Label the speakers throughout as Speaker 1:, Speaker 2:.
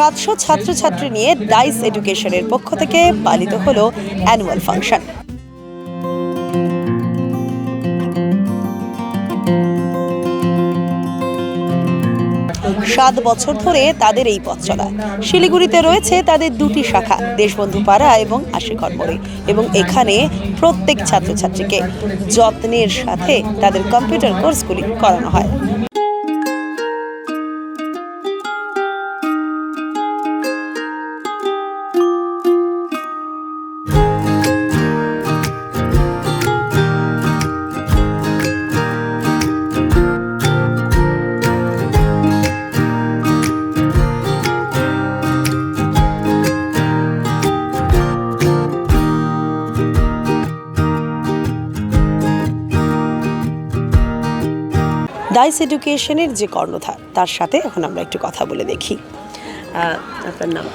Speaker 1: সাতশো ছাত্রছাত্রী নিয়ে ডাইস এডুকেশনের পক্ষ থেকে পালিত হল অ্যানুয়াল ফাংশন। সাত বছর ধরে তাদের এই পথ চলা। শিলিগুড়িতে রয়েছে তাদের দুটি শাখা দেশবন্ধু পাড়া এবং আশিকর মোড়ে এবং এখানে প্রত্যেক ছাত্রছাত্রীকে যত্নের সাথে তাদের কম্পিউটার কোর্সগুলি করানো হয়। ডাইস এডুকেশনের যে কর্ণধার তার সাথে এখন আমরা একটু কথা বলে দেখি। আপনার নাম?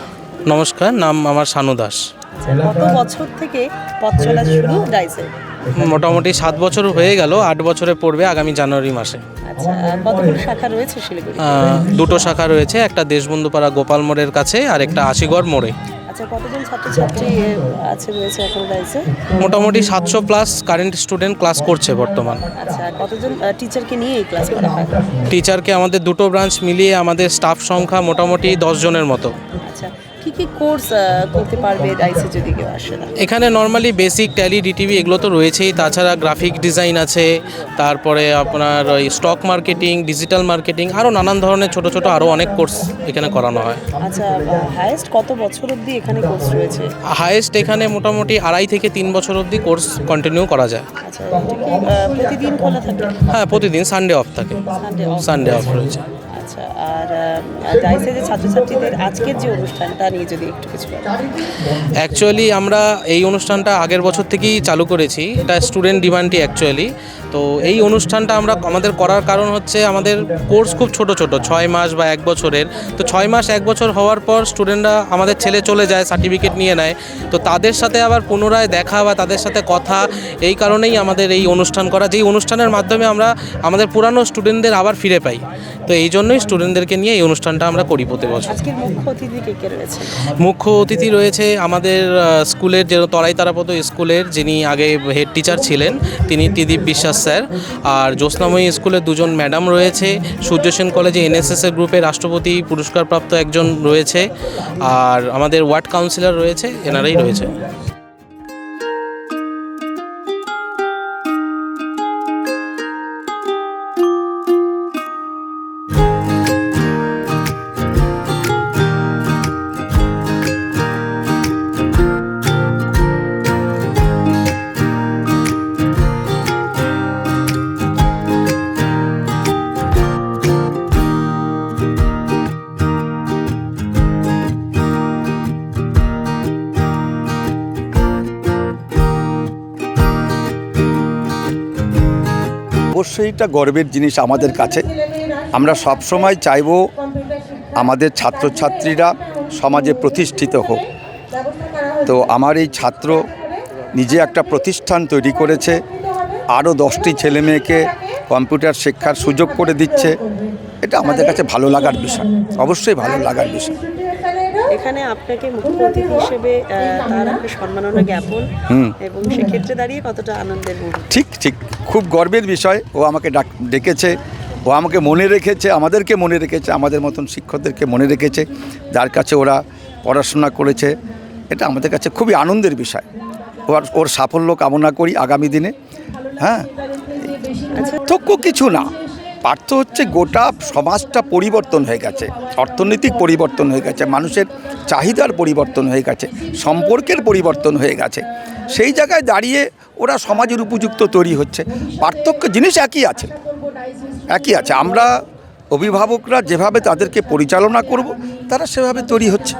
Speaker 2: নমস্কার নাম আমার সানু দাস।
Speaker 1: কত বছর থেকে পথ চলা শুরু ডাইসের
Speaker 2: মোটামুটি সাত বছর হয়ে গেল আট বছরে পড়বে আগামী জানুয়ারি মাসে।
Speaker 1: আচ্ছা
Speaker 2: দুটো শাখা রয়েছে একটা দেশবন্ধুপাড়া গোপাল মোড়ের কাছে আর একটা আশিগড় মোড়ে।
Speaker 1: আচ্ছা কতজন ছাত্রছাত্রী আছে রয়েছে এখন রয়েছে
Speaker 2: মোটামুটি সাতশো প্লাস কারেন্ট স্টুডেন্ট ক্লাস করছে বর্তমান।
Speaker 1: আচ্ছা কতজন টিচারকে নিয়ে এই ক্লাস করা হয়?
Speaker 2: টিচারকে আমাদের দুটো ব্রাঞ্চ মিলিয়ে আমাদের স্টাফ সংখ্যা মোটামুটি দশ জনের মতো।
Speaker 1: আচ্ছা কি কি কোর্স করতে পারবে ডাইসে যদি কেউ আসে না
Speaker 2: এখানে নর্মালি বেসিক ট্যালি ডিটিভি এগুলো তো রয়েছেই। তাছাড়া গ্রাফিক ডিজাইন আছে তারপরে আপনার ওই স্টক মার্কেটিং ডিজিটাল মার্কেটিং আরও নানান ধরনের ছোট ছোট আরও অনেক কোর্স এখানে করানো হয়।
Speaker 1: আচ্ছা হায়েস্ট কত বছর অবধি এখানে কোর্স রয়েছে?
Speaker 2: হায়েস্ট এখানে মোটামুটি আড়াই থেকে তিন বছর অবধি কোর্স কন্টিনিউ করা যায়।
Speaker 1: আচ্ছা প্রতিদিন খোলা থাকে?
Speaker 2: হ্যাঁ প্রতিদিন সানডে অফ থাকে।
Speaker 1: সানডে অফ
Speaker 2: রয়েছে।
Speaker 1: আচ্ছা আর ডাইসে যে ছাত্রছাত্রীদের আজকের যে অনুষ্ঠান তা নিয়ে যদি একটু কিছু
Speaker 2: অ্যাকচুয়ালি আমরা এই অনুষ্ঠানটা আগের বছর থেকেই চালু করেছি। এটা স্টুডেন্ট ডিমান্ডই অ্যাকচুয়ালি তো এই অনুষ্ঠানটা আমরা আমাদের করার কারণ হচ্ছে আমাদের কোর্স খুব ছোট ছোট, ছয় মাস বা এক বছরের। তো ছয় মাস, এক বছর হওয়ার পর স্টুডেন্টরা আমাদের ছেলে চলে যায় সার্টিফিকেট নিয়ে নেয়। তো তাদের সাথে আবার পুনরায় দেখা বা তাদের সাথে কথা, এই কারণেই আমাদের এই অনুষ্ঠান করা। যেই অনুষ্ঠানের মাধ্যমে আমরা আমাদের পুরানো স্টুডেন্টদের আবার ফিরে পাই। তো এই জন্যই স্টুডেন্টদেরকে নিয়ে এই অনুষ্ঠানটা আমরা করি প্রতি বছর।
Speaker 1: মুখ্য অতিথি রয়েছে?
Speaker 2: মুখ্য অতিথি রয়েছে আমাদের স্কুলের যে তরাই তারাপদ স্কুলের যিনি আগে হেড টিচার ছিলেন তিনি ত্রিদীপ বিশ্বাস স্যার। আর জ্যোৎস্নাময়ী স্কুলের দুজন ম্যাডাম রয়েছে সূর্য সেন কলেজে এনএসএস এর গ্রুপে রাষ্ট্রপতি পুরস্কারপ্রাপ্ত একজন রয়েছে। আর আমাদের ওয়ার্ড কাউন্সিলর রয়েছে এনারাই রয়েছে।
Speaker 3: অবশ্যই এটা গর্বের জিনিস আমাদের কাছে। আমরা সব সময় চাইব আমাদের ছাত্রছাত্রীরা সমাজে প্রতিষ্ঠিত হোক। তো আমার এই ছাত্র নিজে একটা প্রতিষ্ঠান তৈরি করেছে। আরও দশটি ছেলে মেয়েকে কম্পিউটার শিক্ষার সুযোগ করে দিচ্ছে। এটা আমাদের কাছে ভালো লাগার বিষয়। অবশ্যই ভালো লাগার বিষয়।
Speaker 1: এখানে আপনাকে মুখ্য অতিথি হিসেবে তার একটা সম্মাননা জ্ঞাপন এবং সেক্ষেত্রে দাঁড়িয়ে কতটা আনন্দের
Speaker 3: ঠিক ঠিক। খুব গর্বের বিষয়। ও আমাকে ডাক ডেকেছে। ও আমাকে মনে রেখেছে আমাদেরকে মনে রেখেছে আমাদের মতন শিক্ষকদেরকে মনে রেখেছে যার কাছে ওরা পড়াশোনা করেছে। এটা আমাদের কাছে খুবই আনন্দের বিষয়। ওর ওর সাফল্য কামনা করি আগামী দিনে। হ্যাঁ।
Speaker 1: আচ্ছা।
Speaker 3: পার্থক্য কিছু না। পার্থ হচ্ছে গোটা সমাজটা পরিবর্তন হয়ে গেছে, অর্থনৈতিক পরিবর্তন হয়ে গেছে, মানুষের চাহিদার পরিবর্তন হয়ে গেছে, সম্পর্কের পরিবর্তন হয়ে গেছে। সেই জায়গায় দাঁড়িয়ে ওরা সমাজের উপযুক্ত তৈরি হচ্ছে। পার্থক্য জিনিস একই আছে একই আছে। আমরা অভিভাবকরা যেভাবে তাদেরকে পরিচালনা করব, তারা সেভাবে তৈরি হচ্ছে।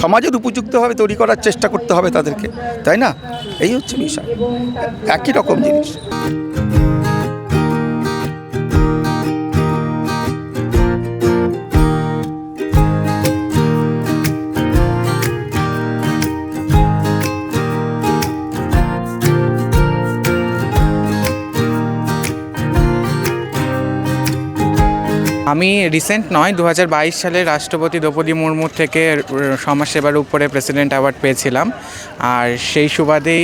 Speaker 3: সমাজের উপযুক্তভাবে তৈরি করার চেষ্টা করতে হবে তাদেরকে, তাই না? এই হচ্ছে বিষয়। একই রকম জিনিস।
Speaker 4: আমি রিসেন্ট নয় দু সালে রাষ্ট্রপতি দ্রৌপদী মুর্মুর থেকে সমাজসেবার উপরে প্রেসিডেন্ট অ্যাওয়ার্ড পেয়েছিলাম। আর সেই সুবাদেই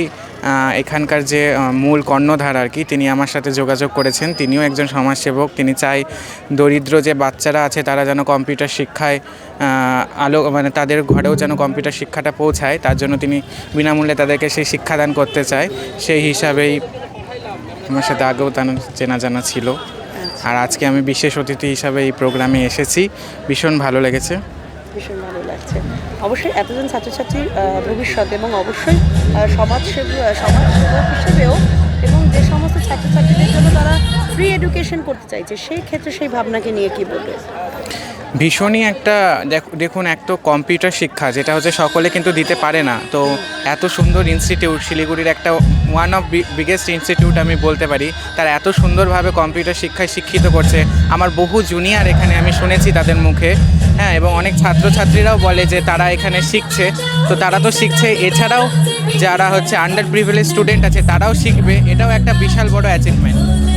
Speaker 4: এখানকার যে মূল কর্ণধার আর কি, তিনি আমার সাথে যোগাযোগ করেছেন। তিনিও একজন সমাজসেবক। তিনি চাই দরিদ্র যে বাচ্চারা আছে, তারা যেন কম্পিউটার শিক্ষায় আলো মানে তাদের ঘরেও যেন কম্পিউটার শিক্ষাটা পৌঁছায়। তার জন্য তিনি বিনামূল্যে তাদেরকে সেই শিক্ষাদান করতে চায়। সেই হিসাবেই আমার সাথে আগেও তার চেনা জানা ছিল। আর আজকে আমি বিশেষ অতিথি হিসাবে এই প্রোগ্রামে এসেছি। ভীষণ ভালো লেগেছে।
Speaker 1: ভীষণ ভালো লাগছে। অবশ্যই এতজন ছাত্রছাত্রীর ভবিষ্যতে ভবিষ্যৎ এবং অবশ্যই সমাজসেবী সমাজসেবক হিসেবেও এবং যে সমস্ত ছাত্রছাত্রীদের জন্য তারা ফ্রি এডুকেশন করতে চাইছে সেই ক্ষেত্রে সেই ভাবনাকে নিয়ে কি বলবে?
Speaker 4: ভীষণই একটা, দেখ- দেখুন, এক তো কম্পিউটার শিক্ষা, যেটা হচ্ছে সকলে কিন্তু দিতে পারে না। তো এত সুন্দর ইনস্টিটিউট শিলিগুড়ির একটা ওয়ান অফ বিগেস্ট ইনস্টিটিউট আমি বলতে পারি, তারা এত সুন্দরভাবে কম্পিউটার শিক্ষায় শিক্ষিত করছে। আমার বহু জুনিয়র এখানে আমি শুনেছি তাদের মুখে হ্যাঁ এবং অনেক ছাত্রছাত্রীরাও বলে যে তারা এখানে শিখছে। তো তারা তো শিখছে, এছাড়াও যারা হচ্ছে আন্ডার প্রিভিলেজ স্টুডেন্ট আছে, তারাও শিখবে। এটাও একটা বিশাল বড় অ্যাচিভমেন্ট